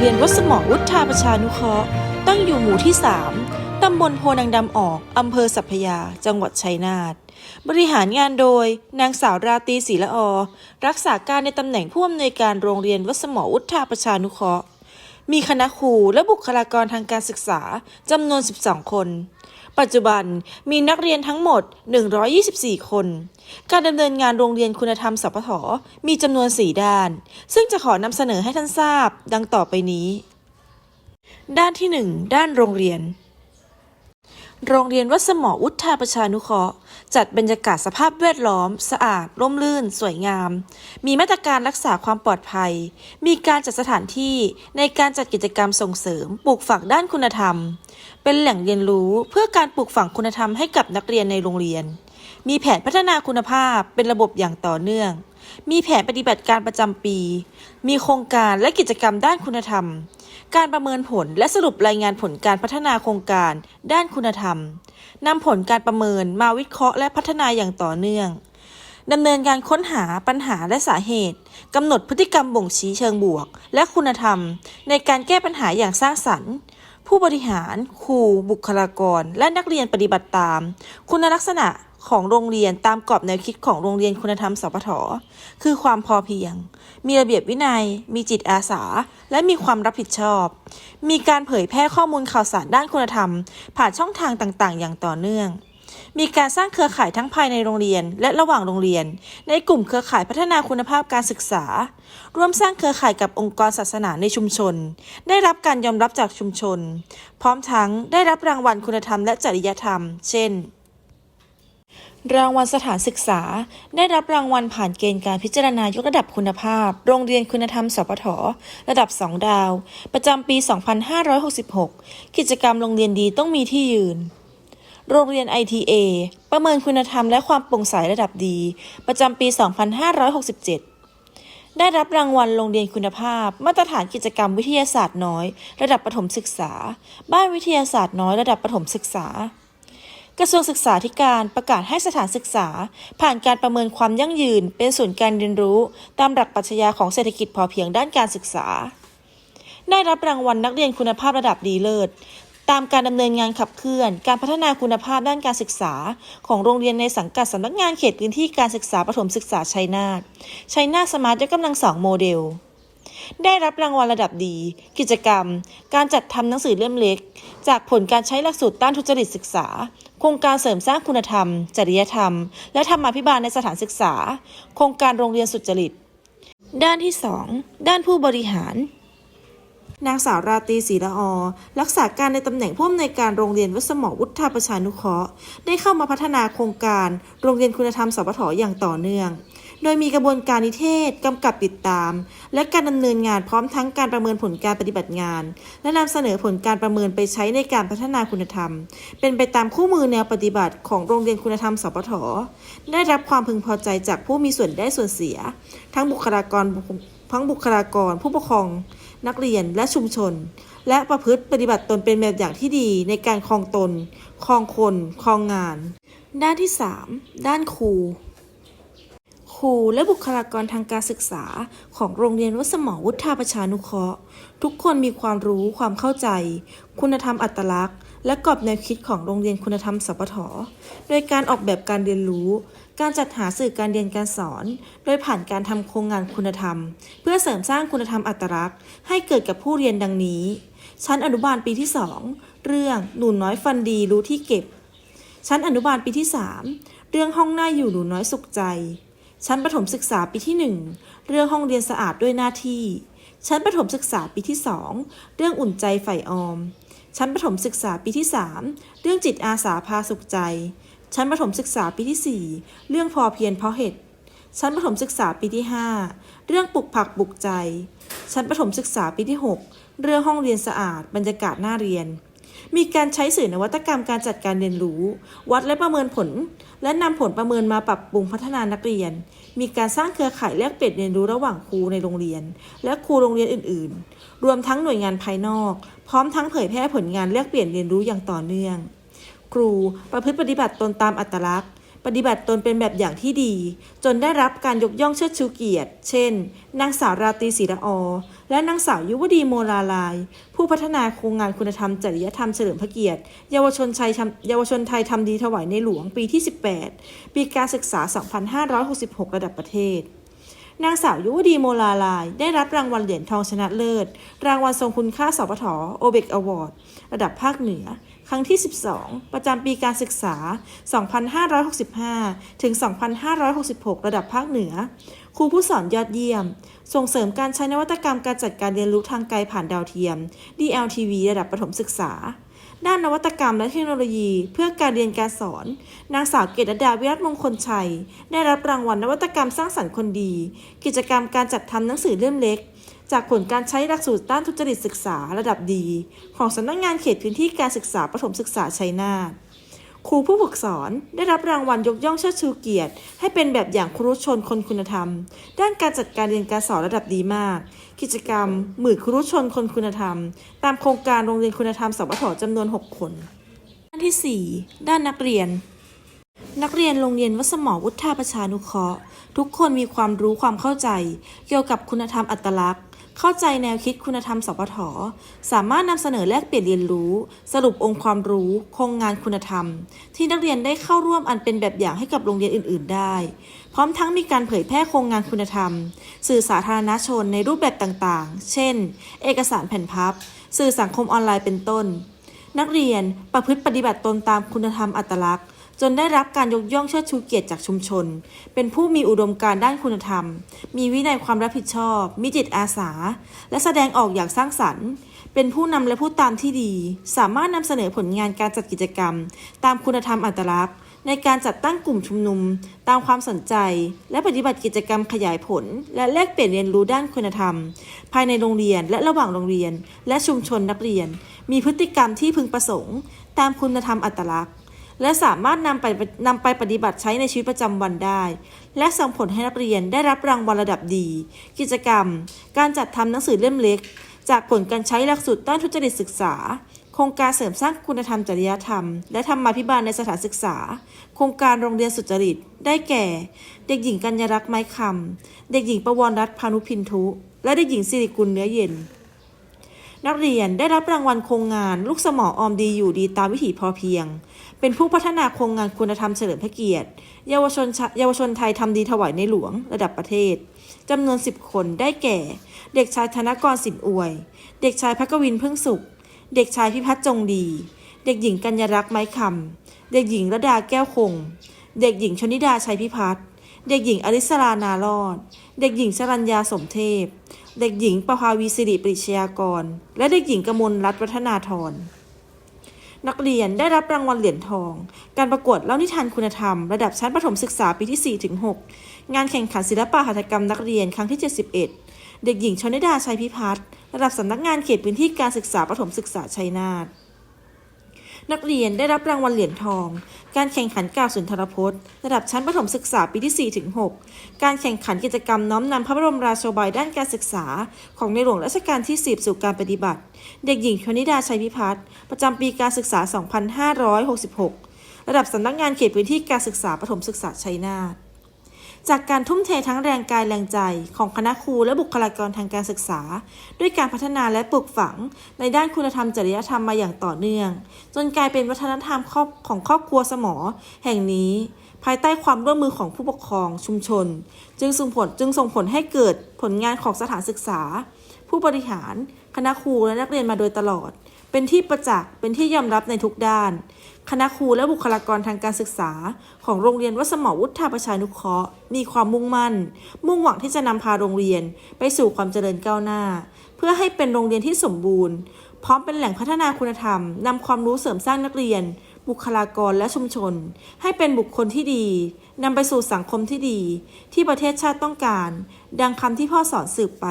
เรียนวัดสมอวุฒาประชานุเคราะห์ตั้งอยู่หมู่ที่ 3 ตำบลโพนังดำออก อำเภอสัพพยา จังหวัดชัยนาท บริหารงานโดย นางสาวราตรีศรีละออรักษาการในตำแหน่งผู้อำนวยการโรงเรียนวัดสมอวุฒาประชานุเคราะห์ มีคณะครูและบุคลากรทางการศึกษาจำนวน 12 คน ปัจจุบันมีนักเรียนทั้งหมด 124 คน การดำเนินงานโรงเรียนคุณธรรมสพทมีจำนวน 4 ด้าน ซึ่งจะขอนำเสนอให้ท่านทราบ ดังต่อไปนี้ ด้านที่ 1 ด้านโรงเรียน โรงเรียนวัดสมอวุฒาประชานุเคราะห์ จัดบรรยากาศสภาพแวดล้อม สะอาด ร่มรื่น สวยงาม มีมาตรการรักษาความปลอดภัย มีการจัดสถานที่ในการจัดกิจกรรมส่งเสริม ปลูกฝังด้านคุณธรรม เป็นแหล่งเรียนรู้เพื่อการปลูกฝังคุณธรรมให้กับนักเรียนในโรงเรียน มีแผนพัฒนาคุณภาพเป็นระบบอย่างต่อเนื่อง มีแผนปฏิบัติการประจำปี มีโครงการและกิจกรรมด้านคุณธรรม การประเมินผลและสรุปรายงานผลการพัฒนาโครงการ ด้านคุณธรรมนำผลการประเมินมาวิเคราะห์และพัฒนาอย่างต่อเนื่องดำเนินการค้นหาปัญหาและสาเหตุกำหนดพฤติกรรมบ่งชี้เชิงบวก และคุณธรรม ในการแก้ปัญหาอย่างสร้างสรรค์ ผู้บริหาร ครู บุคลากร และนักเรียนปฏิบัติตาม คุณลักษณะ ของโรงเรียนตามกรอบแนวคิดของโรงเรียนคุณธรรมสพทคือความพอเพียง มีระเบียบวินัย มีจิตอาสา และมีความรับผิดชอบ มีการเผยแพร่ข้อมูลข่าวสารด้านคุณธรรม ผ่านช่องทางต่างๆ อย่างต่อเนื่อง มีการสร้างเครือข่ายทั้งภายในโรงเรียน และระหว่างโรงเรียน ในกลุ่มเครือข่ายพัฒนาคุณภาพการศึกษา ร่วมสร้างเครือข่ายกับองค์กรศาสนาในชุมชน ได้รับการยอมรับจากชุมชน พร้อมทั้งได้รับรางวัลคุณธรรมและจริยธรรม เช่น รางวัลสถานศึกษา ได้รับรางวัลผ่านเกณฑ์การพิจารณายกระดับคุณภาพ โรงเรียนคุณธรรมสพทระดับ 2 ดาว ประจำปี 2566 กิจกรรมโรงเรียนดีต้องมีที่ยืน โรงเรียน ITA ประเมินคุณธรรมและความโปร่งใสระดับดี ประจำปี 2567 ได้รับรางวัลโรงเรียนคุณภาพ มาตรฐานกิจกรรมวิทยาศาสตร์น้อย ระดับประถมศึกษา บ้านวิทยาศาสตร์น้อยระดับประถมศึกษา กระทรวงศึกษาธิการประกาศให้สถานศึกษา ผ่านการประเมินความยั่งยืน เป็นศูนย์การเรียนรู้ ตามหลักปรัชญาของเศรษฐกิจพอเพียงด้านการศึกษา ได้รับรางวัลนักเรียนคุณภาพระดับดีเลิศตามการดำเนินงานขับเคลื่อน การพัฒนาคุณภาพด้านการศึกษา ของโรงเรียนในสังกัดสำนักงานเขตพื้นที่การศึกษาประถมศึกษาชัยนาทชัยนาทสมาร์ทยกกำลังสองโมเดล ได้รับรางวัลระดับดี กิจกรรม การจัดทำหนังสือเล่มเล็ก จากผลการใช้หลักสูตรต้านทุจริตศึกษา โครงการเสริมสร้างคุณธรรม จริยธรรม และธรรมาภิบาลในสถานศึกษา โครงการโรงเรียนสุจริต ด้านที่ 2 ด้านผู้บริหารนางสาวราตรีศรีละออ รักษาการในตำแหน่งผู้อำนวยการโรงเรียนวัดสมอวุฒาประชานุเคราะห์ ได้เข้ามาพัฒนาโครงการ โรงเรียนคุณธรรมสพทอย่างต่อเนื่อง โดยมีกระบวนการนิเทศกำกับติดตาม และการดำเนินงานพร้อมทั้งการประเมินผลการปฏิบัติงาน และนำเสนอผลการประเมินไปใช้ในการพัฒนาคุณธรรม เป็นไปตามคู่มือแนวปฏิบัติของโรงเรียนคุณธรรมสพทได้รับความพึงพอใจจากผู้มีส่วนได้ส่วนเสีย ทั้งบุคลากรทั้งบุคลากร ผู้ปกครอง นักเรียนและชุมชน และประพฤติปฏิบัติตนเป็นแบบอย่างที่ดีในการครองตนครองคนครองงาน ด้านที่ 3 ด้านครู ครูและบุคลากรทางการศึกษา ของโรงเรียนวัดสมอวุฒาประชานุเคราะห์ ทุกคนมีความรู้ความเข้าใจ คุณธรรมอัตลักษณ์ และกรอบแนวคิดของโรงเรียนคุณธรรมสพทโดยการออกแบบการเรียนรู้ การจัดหาสื่อการเรียนการสอน โดยผ่านการทำโครงงานคุณธรรม เพื่อเสริมสร้างคุณธรรมอัตลักษณ์ ให้เกิดกับผู้เรียนดังนี้ ชั้นอนุบาลปีที่ 2 เรื่องหนูน้อยฟันดีรู้ที่เก็บ ชั้นอนุบาลปีที่ 3 เรื่องห้องหน้าอยู่หนูน้อยสุขใจ ชั้นประถมศึกษาปีที่ 1 เรื่องห้องเรียนสะอาดด้วยหน้าที่ ชั้นประถมศึกษาปีที่ 2 เรื่องอุ่นใจใฝ่ออม ชั้นประถมศึกษาปีที่ 3 เรื่องจิตอาสาพาสุขใจ ชั้นประถมศึกษาปีที่ 4 เรื่องพอเพียรเพราะเห็ดชั้นประถมศึกษาปีที่ 5 เรื่องปลูกผักปลูกใจ ชั้นประถมศึกษาปีที่ 6 เรื่องห้องเรียนสะอาดบรรยากาศน่าเรียน มีการใช้สื่อนวัตกรรมการจัดการเรียนรู้ วัดและประเมินผล และนำผลประเมินมาปรับปรุงพัฒนานักเรียน มีการสร้างเครือข่ายแลกเปลี่ยนเรียนรู้ระหว่างครูในโรงเรียน และครูโรงเรียนอื่น ๆ รวมทั้งหน่วยงานภายนอก พร้อมทั้งเผยแพร่ผลงานแลกเปลี่ยนเรียนรู้อย่างต่อเนื่อง ครูประพฤติปฏิบัติตนตามอัตลักษณ์ปฏิบัติตนเป็นแบบอย่างที่ดี จนได้รับการยกย่องเชิดชูเกียรติ เช่น นางสาวราตรีศรีละออ และนางสาวยุวดีโมลาลาย ผู้พัฒนาโครงงานคุณธรรมจริยธรรมเฉลิมพระเกียรติ เยาวชนชายเยาวชนไทยทำดีถวายในหลวงปีที่ 18 ปีการศึกษา 2566 ระดับประเทศนางสาวยุวดีโมลาลาย ได้รับรางวัลเหรียญทองชนะเลิศ รางวัลทรงคุณค่าสปทโอเบกอวอร์ด ระดับภาคเหนือ ครั้งที่ 12 ประจำปีการศึกษา 2565 ถึง 2566 ระดับภาคเหนือ ครูผู้สอนยอดเยี่ยม ส่งเสริมการใช้นวัตกรรมการจัดการเรียนรู้ทางไกลผ่านดาวเทียม DLTV ระดับประถมศึกษา ด้านนวัตกรรมและเทคโนโลยี เพื่อการเรียนการสอน นางสาวเกตดาวิรัตมงคลชัย ได้รับรางวัลนวัตกรรมสร้างสรรค์คนดี กิจกรรมการจัดทำหนังสือเล่มเล็ก จากผลการใช้หลักสูตรต้านทุจริตศึกษาระดับดี ของสำนักงานเขตพื้นที่การศึกษาประถมศึกษาชัยนาทครูผู้ฝึกสอนได้รับรางวัลยกย่องเชิดชูเกียรติ ให้เป็นแบบอย่างครูรุชนคนคุณธรรม ด้านการจัดการเรียนการสอนระดับดีมาก กิจกรรม หมื่นครูรุชนคนคุณธรรม ตามโครงการโรงเรียนคุณธรรมสปทจำนวน 6 คนด้านที่ 4 ด้านนักเรียน นักเรียนโรงเรียนวัดสมอวุฒาประชานุเคราะห์ ทุกคนมีความรู้ความเข้าใจ เกี่ยวกับคุณธรรมอัตลักษณ์ เข้าใจแนวคิดคุณธรรมสปทสามารถนำเสนอแลกเปลี่ยนเรียนรู้ สรุปองค์ความรู้ โครงงานคุณธรรม ที่นักเรียนได้เข้าร่วมอันเป็นแบบอย่างให้กับโรงเรียนอื่น ๆ ได้ พร้อมทั้งมีการเผยแพร่โครงงานคุณธรรม สื่อสาธารณชนในรูปแบบต่างๆ เช่น เอกสารแผ่นพับ สื่อสังคมออนไลน์เป็นต้น นักเรียนประพฤติปฏิบัติตนตามคุณธรรมอัตลักษณ์ จนได้รับการยกย่องเชิดชูเกียรติจากชุมชน เป็นผู้มีอุดมการณ์ด้านคุณธรรม มีวินัยความรับผิดชอบ มีจิตอาสา และแสดงออกอย่างสร้างสรรค์ เป็นผู้นำและผู้ตามที่ดี สามารถนำเสนอผลงานการจัดกิจกรรม ตามคุณธรรมอัตลักษณ์ ในการจัดตั้งกลุ่มชุมนุม ตามความสนใจ และปฏิบัติกิจกรรมขยายผล และแลกเปลี่ยนเรียนรู้ด้านคุณธรรม ภายในโรงเรียนและระหว่างโรงเรียน และชุมชนนักเรียน มีพฤติกรรมที่พึงประสงค์ ตามคุณธรรมอัตลักษณ์ และสามารถนำไปนำไปปฏิบัติใช้ในชีวิตประจำวันได้ และส่งผลให้นักเรียนได้รับรางวัลระดับดี กิจกรรม การจัดทำหนังสือเล่มเล็ก จากผลการใช้หลักสูตรต้านทุจริตศึกษา โครงการเสริมสร้างคุณธรรมจริยธรรม และธรรมาภิบาลในสถานศึกษา โครงการโรงเรียนสุจริต ได้แก่ เด็กหญิงกัญญรักษ์ไม้คำเด็กหญิงประวรรัตน์พานุพินทุ และเด็กหญิงสิริกุลเนื้อเย็น นักเรียนได้รับรางวัลโครงงานลูกสมอออมดีอยู่ดีตามวิถีพอเพียง เป็นผู้พัฒนาโครงงานคุณธรรมเฉลิมพระเกียรติ เยาวชนเยาวชนไทยทำดีถวายในหลวงระดับประเทศจำนวน 10 คนได้แก่ เด็กชายธนกรสินอวย เด็กชายพักวินเพึ่งสุข เด็กชายพิพัฒน์จงดี เด็กหญิงกัญญรักษ์ไม้คำเด็กหญิงระดาแก้วคง เด็กหญิงชนิดาชัยพิพัฒน์ เด็กหญิงอริสรานารอด เด็กหญิงชรัญญาสมเทพ เด็กหญิงประภาวีสิริปริชยากร และเด็กหญิงกมลรัตน์วัฒนาธรนักเรียนได้รับรางวัลเหรียญทอง การประกวดเล่านิทานคุณธรรม ระดับชั้นประถมศึกษาปีที่4ถึง6งานแข่งขันศิลปะหัตถกรรมนักเรียนครั้งที่ 71 เด็กหญิงชนิดาชัยพิพัฒน์ระดับสำนักงานเขตพื้นที่การศึกษาประถมศึกษาชัยนาท นักเรียนได้รับรางวัลเหรียญทอง การแข่งขันกล่าวสุนทรพจน์ ระดับชั้นประถมศึกษาปีที่4ถึง6การแข่งขันกิจกรรมน้อมนำพระบรมราโชบายด้านการศึกษา ของในหลวงรัชกาลที่ 10 สู่การปฏิบัติ เด็กหญิงชนิดาชัยพิพัฒน์ประจำปีการศึกษา 2566 ระดับสำนักงานเขตพื้นที่การศึกษาประถมศึกษาชัยนาท จากการทุ่มเททั้งแรงกายแรงใจของคณะครูและบุคลากรทางการศึกษา ด้วยการพัฒนาและปลูกฝังในด้านคุณธรรมจริยธรรมมาอย่างต่อเนื่อง จนกลายเป็นวัฒนธรรมครอบของครอบครัวสมอ แห่งนี้ ภายใต้ความร่วมมือของผู้ปกครองชุมชน จึงส่งผลจึงส่งผลให้เกิดผลงานของสถานศึกษา ผู้บริหาร คณะครูและนักเรียนมาโดยตลอด เป็นที่ประจักษ์เป็นที่ยอมรับในทุกด้าน คณะครูและบุคลากรทางการศึกษา ของโรงเรียนวัดสมอวุฒาประชานุเคราะห์มีความมุ่งมั่น มุ่งหวังที่จะนำพาโรงเรียนไปสู่ความเจริญก้าวหน้า เพื่อให้เป็นโรงเรียนที่สมบูรณ์ พร้อมเป็นแหล่งพัฒนาคุณธรรมนำความรู้เสริมสร้างนักเรียน บุคลากรและชุมชน ให้เป็นบุคคลที่ดีนำไปสู่สังคมที่ดี ที่ประเทศชาติต้องการ ดังคำที่พ่อสอนสืบไป